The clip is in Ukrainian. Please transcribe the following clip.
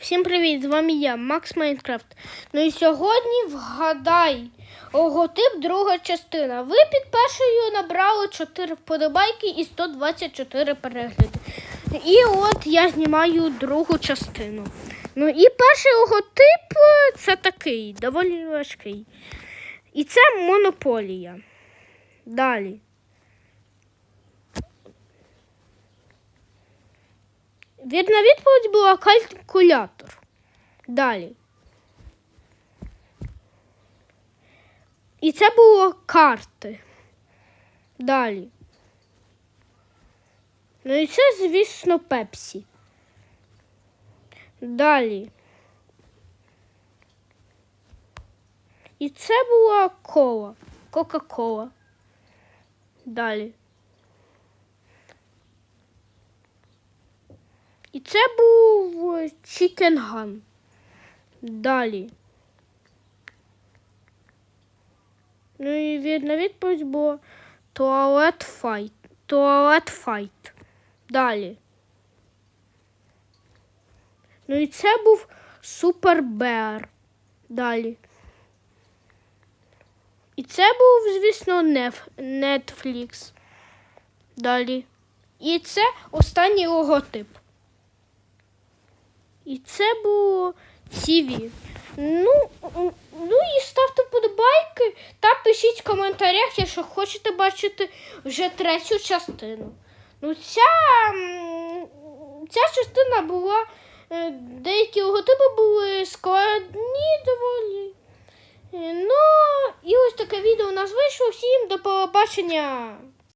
Всім привіт! З вами я, Макс Майнкрафт. Ну і сьогодні вгадай логотип, друга частина. Ви під першою набрали 4 вподобайки і 124 перегляди. І от я знімаю другу частину. Ну і перший логотип е, це такий, доволі важкий. І це монополія. Далі. Вірна відповідь була калькулятор. Далі. І це було карти. Далі. Ну і це, звісно, пепсі. Далі. І це була кола. Кока-кола. Далі. І це був Gun. Далі. Ну і вірна відповідь була туалет файт. Туалет файт. Далі. Ну і це був Супер Беар. Далі. І це був, звісно, Netflix. Далі. І це останній логотип. І це було TV. Ну, ну і ставте вподобайки та пишіть в коментарях, якщо хочете бачити вже третю частину. Ну, ця, ця частина була. е, Деякі логотипи були складні доволі. Е, Ну, і ось таке відео у нас вийшло. Всім до побачення!